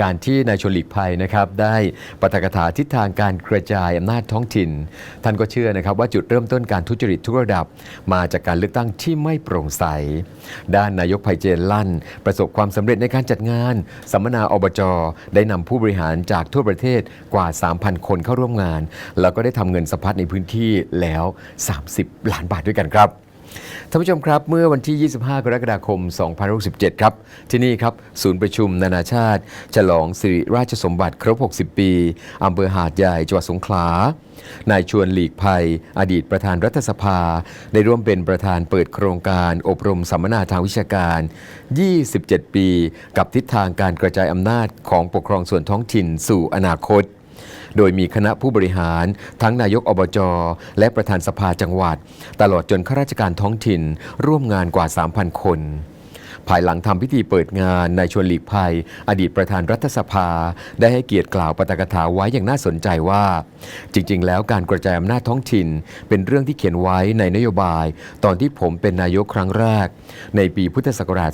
การที่นายชวนหลีกภัยนะครับได้ปาฐกถาทิศทางการกระจายอำนาจท้องถิ่น ท่านก็เชื่อนะครับว่าจุดเริ่มต้นการทุจริตทุกระดับ มาจากการเลือกตั้งที่ไม่โปร่งใส ด้านนายกไพเจนลั่น ประสบความสำเร็จในการจัดงาน สัมมนาอบจ ได้นำผู้บริหารจากทั่วประเทศกว่า 3,000 คนเข้าร่วมงาน แล้วก็ได้ทำเงินสะพัดในพื้นที่แล้ว 30 ล้านบาทด้วยกันครับ ท่านผู้ชมครับ เมื่อวันที่ 25 กรกฎาคม2067 ครับ ที่นี่ครับ ศูนย์ประชุมนานาชาติ ฉลองสิริราชสมบัติครบ 60 ปีอำเภอหาดใหญ่จังหวัดสงขลา นายชวนหลีกภัย อดีตประธานรัฐสภา ได้ร่วมเป็นประธานเปิดโครงการอบรมสัมมนาทางวิชาการ 27 ปี กับทิศทางการกระจายอำนาจของปกครองส่วนท้องถิ่นสู่อนาคต โดยมีคณะผู้บริหาร ทั้งนายกอบจ และประธานสภาจังหวัด ตลอดจนข้าราชการท้องถิ่น ร่วมงานกว่า 3,000 คน ภายหลังทำพิธีเปิดงานนายชวนหลีกภัย อดีตประธานรัฐสภา ได้ให้เกียรติกล่าวปาฐกถาไว้อย่างน่าสนใจว่า จริง ๆ แล้วการกระจายอำนาจท้องถิ่น เป็นเรื่องที่เขียนไว้ในนโยบาย ตอนที่ผมเป็นนายกครั้งแรก ในปีพุทธศักราช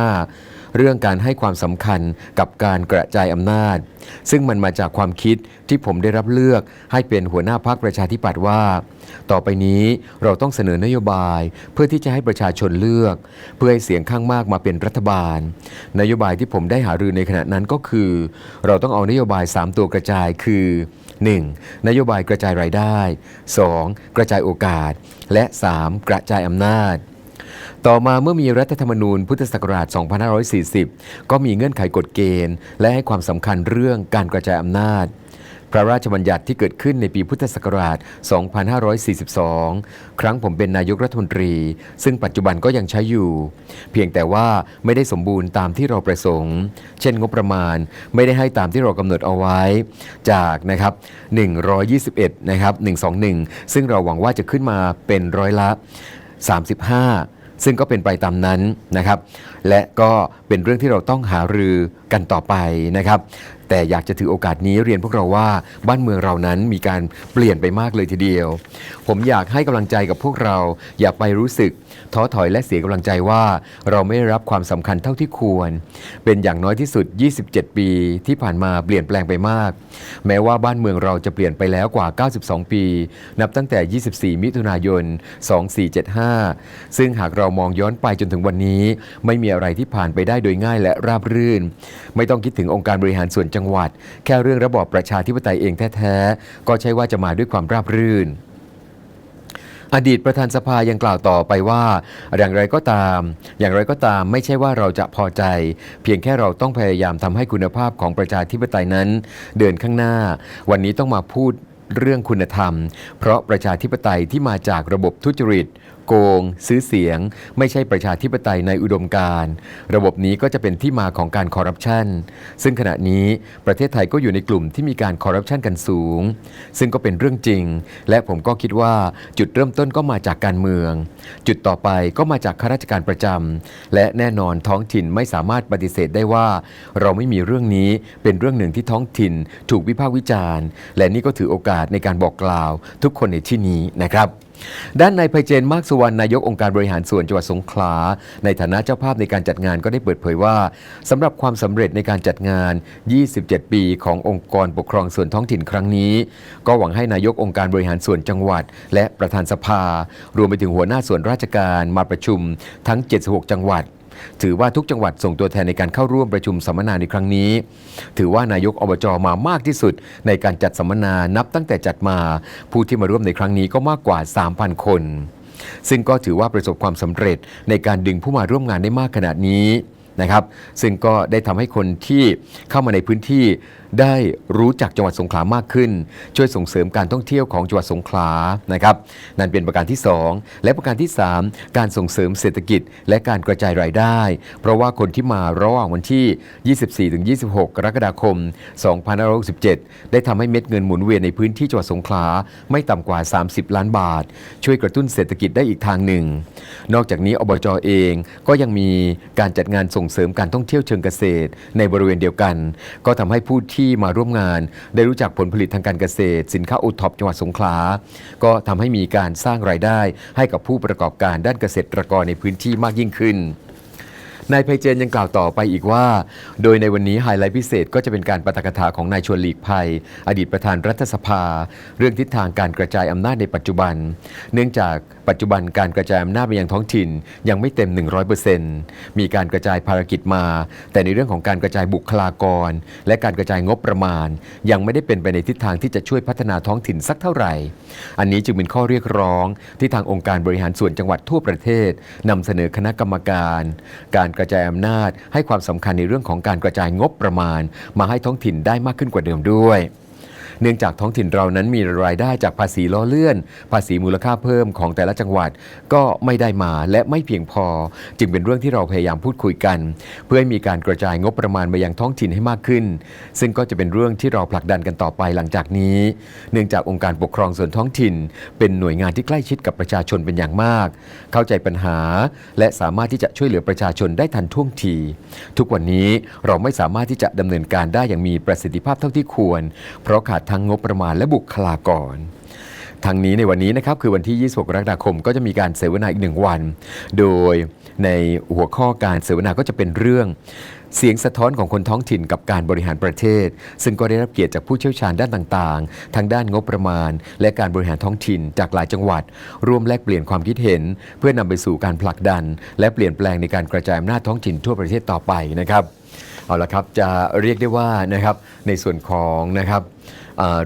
2535 เรื่องการให้ความสำคัญกับการกระจายอำนาจ ซึ่งมันมาจากความคิดที่ผมได้รับเลือกให้เป็นหัวหน้าพรรคประชาธิปัตย์ว่า ต่อไปนี้เราต้องเสนอนโยบาย เพื่อที่จะให้ประชาชนเลือก เพื่อให้เสียงข้างมากมาเป็นรัฐบาล นโยบายที่ผมได้หารือในขณะนั้นก็คือ เราต้องเอานโยบาย 3 ตัวกระจายคือ 1. นโยบายกระจายรายได้ 2. กระจายโอกาส และ 3. กระจายอำนาจต่อมาเมื่อมีรัฐธรรมนูญพุทธศักราช 2540 ก็มีเงื่อนไขกฎเกณฑ์ และให้ความสำคัญเรื่องการกระจายอำนาจ พระราชบัญญัติที่เกิดขึ้นในปีพุทธศักราช 2542 ครั้งผมเป็นนายกรัฐมนตรี ซึ่งปัจจุบันก็ยังใช้อยู่ เพียงแต่ว่าไม่ได้สมบูรณ์ตามที่เราประสงค์ เช่นงบประมาณไม่ได้ให้ตามที่เรากำหนดเอาไว้ จากนะครับ 121 นะครับ 121 ซึ่งเราหวังว่าจะขึ้นมาเป็นร้อยละ 35ซึ่งก็เป็นไปตามนั้นนะครับ และก็เป็นเรื่องที่เราต้องหารือกันต่อไปนะครับ แต่อยากจะถือโอกาสนี้เรียนพวกเราว่าบ้านเมืองเรานั้นมีการเปลี่ยนไปมากเลยทีเดียว ผมอยากให้กำลังใจกับพวกเรา อย่าไปรู้สึกท้อถอยและเสียกำลังใจว่า เราไม่ได้รับความสำคัญเท่าที่ควร เป็นอย่างน้อยที่สุด 27 ปีที่ผ่านมาเปลี่ยนแปลงไปมาก แม้ว่าบ้านเมืองเราจะเปลี่ยนไปแล้วกว่า 92 ปี นับตั้งแต่ 24 มิถุนายน 2475 ซึ่งหากเรามองย้อนไปจนถึงวันนี้ ไม่มีอะไรที่ผ่านไปได้โดยง่ายและราบรื่น ไม่ต้องคิดถึงองค์การบริหารส่วนจังหวัด แค่เรื่องระบอบประชาธิปไตยเองแท้ๆ ก็ใช่ว่าจะมาด้วยความราบรื่นอดีตประธานสภายังกล่าวต่อไปว่า อย่างไรก็ตาม อย่างไรก็ตามไม่ใช่ว่าเราจะพอใจ เพียงแค่เราต้องพยายามทำให้คุณภาพของประชาธิปไตยนั้น เดินข้างหน้า วันนี้ต้องมาพูดเรื่องคุณธรรม เพราะประชาธิปไตยที่มาจากระบบทุจริต โกง ซื้อเสียง ไม่ใช่ประชาธิปไตยในอุดมการณ์ระบบนี้ก็จะเป็นที่มาของการคอร์รัปชันซึ่งขณะนี้ประเทศไทยก็อยู่ในกลุ่มที่มีการคอร์รัปชันกันสูง ซึ่งก็เป็นเรื่องจริง และผมก็คิดว่าจุดเริ่มต้นก็มาจากการเมือง จุดต่อไปก็มาจากข้าราชการประจำและแน่นอนท้องถิ่นไม่สามารถปฏิเสธได้ว่า เราไม่มีเรื่องนี้เป็นเรื่องหนึ่งที่ท้องถิ่น ถูกวิพากษ์วิจารณ์ และนี่ก็ถือโอกาสในการบอกกล่าว ทุกคนในที่นี้นะครับ ด้านนายไพเจนมากสุวรรณนายกองค์การบริหารส่วนจังหวัดสงขลา ในฐานะเจ้าภาพในการจัดงานก็ได้เปิดเผยว่าสำหรับความสำเร็จในการจัดงาน 27 ปีขององค์กรปกครองส่วนท้องถิ่นครั้งนี้ ก็หวังให้นายกองค์การบริหารส่วนจังหวัด และประธานสภา รวมไปถึงหัวหน้าส่วนราชการมาประชุมทั้ง 76 จังหวัด ถือว่าทุกจังหวัดส่งตัวแทนในการเข้าร่วมประชุมสัมมนาในครั้งนี้ ถือว่านายกอบจมามากที่สุด ในการจัดสัมมนานับตั้งแต่จัดมา ผู้ที่มาร่วมในครั้งนี้ก็มากกว่า 3,000 คนซึ่งก็ถือว่าประสบความสำเร็จในการดึงผู้มาร่วมงานได้มากขนาดนี้ นะครับ ซึ่งก็ได้ทำให้คนที่เข้ามาในพื้นที่ได้รู้จักจังหวัดสงขลามากขึ้น ช่วยส่งเสริมการท่องเที่ยวของจังหวัดสงขลานะครับนั่นเป็นประการที่ 2 และประการที่ 3 การส่งเสริมเศรษฐกิจ และการกระจายรายได้ เพราะว่าคนที่มาระหว่างวันที่ 24-26 กรกฎาคม 2567 ได้ทำให้เม็ดเงินหมุนเวียนในพื้นที่จังหวัดสงขลาไม่ต่ำกว่า 30 ล้านบาท ช่วยกระตุ้นเศรษฐกิจได้อีกทางหนึ่ง นอกจากนี้อบจเองก็ยังมีการจัดงานส่งเสริมการท่องเที่ยวเชิงเกษตร ในบริเวณเดียวกัน ก็ทำให้ผู้ที่มาร่วมงาน ได้รู้จักผลผลิตทางการเกษตร สินค้าโอท็อปจังหวัดสงขลา ก็ทำให้มีการสร้างรายได้ ให้กับผู้ประกอบการด้านเกษตรกรในพื้นที่มากยิ่งขึ้น นายไพเจนยังกล่าวต่อไปอีกว่า โดยในวันนี้ไฮไลท์พิเศษก็จะเป็นการปาฐกถาของนายชวนหลีกภัย อดีตประธานรัฐสภา เรื่องทิศทางการกระจายอำนาจในปัจจุบัน เนื่องจากปัจจุบันการกระจายอำนาจไปยังท้องถิ่นยังไม่เต็ม 100%มีการกระจายภารกิจมา แต่ในเรื่องของการกระจายบุคลากร และการกระจายงบประมาณ ยังไม่ได้เป็นไปในทิศทางที่จะช่วยพัฒนาท้องถิ่นสักเท่าไหร่ อันนี้จึงเป็นข้อเรียกร้องที่ทางองค์การบริหารส่วนจังหวัดทั่วประเทศนำเสนอคณะกรรมการ การกระจายอำนาจ ให้ความสำคัญในเรื่องของการกระจายงบประมาณ มาให้ท้องถิ่นได้มากขึ้นกว่าเดิมด้วย เนื่องจากท้องถิ่นเรานั้นมีรายได้จากภาษีล้อเลื่อน ภาษีมูลค่าเพิ่มของแต่ละจังหวัดก็ไม่ได้มาและไม่เพียงพอ จึงเป็นเรื่องที่เราพยายามพูดคุยกัน เพื่อให้มีการกระจายงบประมาณมายังท้องถิ่นให้มากขึ้น ซึ่งก็จะเป็นเรื่องที่เราผลักดันกันต่อไปหลังจากนี้ เนื่องจากองค์การปกครองส่วนท้องถิ่น เป็นหน่วยงานที่ใกล้ชิดกับประชาชนเป็นอย่างมาก เข้าใจปัญหา และสามารถที่จะช่วยเหลือประชาชนได้ทันท่วงที ทุกวันนี้เราไม่สามารถที่จะดำเนินการได้อย่างมีประสิทธิภาพเท่าที่ควร เพราะขาดทั้งงบประมาณและบุคลากรทางนี้ในวันนี้นะครับคือวันที่ 26 กรกฎาคม ก็จะมีการเสวนาอีกหนึ่งวัน โดยในหัวข้อการเสวนาก็จะเป็นเรื่อง เสียงสะท้อนของคนท้องถิ่นกับการบริหารประเทศ ซึ่งก็ได้รับเกียรติจากผู้เชี่ยวชาญด้านต่างๆ ทั้งด้านงบประมาณ และการบริหารท้องถิ่นจากหลายจังหวัด ร่วมแลกเปลี่ยนความคิดเห็น เพื่อนำไปสู่การผลักดัน และเปลี่ยนแปลงในการกระจายอำนาจท้องถิ่นทั่วประเทศต่อไปนะครับ เอาละครับจะเรียกได้ว่านะครับในส่วนของนะครับ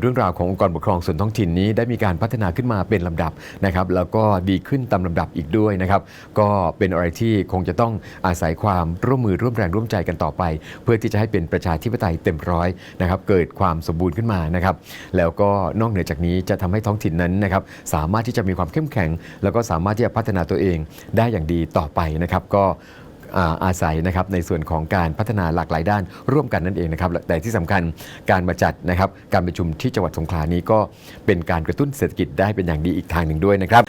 เรื่องราวขององค์กรปกครองส่วนท้องถิ่นนี้ได้มีการพัฒนาขึ้นมาเป็นลำดับนะครับแล้วก็ดีขึ้นตามลำดับอีกด้วยนะครับก็เป็นอะไรที่คงจะต้องอาศัยความร่วมมือร่วมแรงร่วมใจกันต่อไป เพื่อที่จะให้เป็นประชาธิปไตยเต็มร้อยนะครับเกิดความสมบูรณ์ขึ้นมานะครับแล้วก็นอกเหนือจากนี้จะทำให้ท้องถิ่นนั้นนะครับสามารถที่จะมีความเข้มแข็ง แล้วก็สามารถที่จะพัฒนาตัวเองได้อย่างดีต่อไปนะครับก็ อาอาศัยนะครับในส่วนของการพัฒนาหลากหลายด้านร่วมกันนั่นเองนะครับแต่ที่สำคัญการมาจัดนะครับการประชุมที่จังหวัดสงขลานี้ก็เป็นการกระตุ้นเศรษฐกิจได้เป็นอย่างดีอีกทางหนึ่งด้วยนะครับ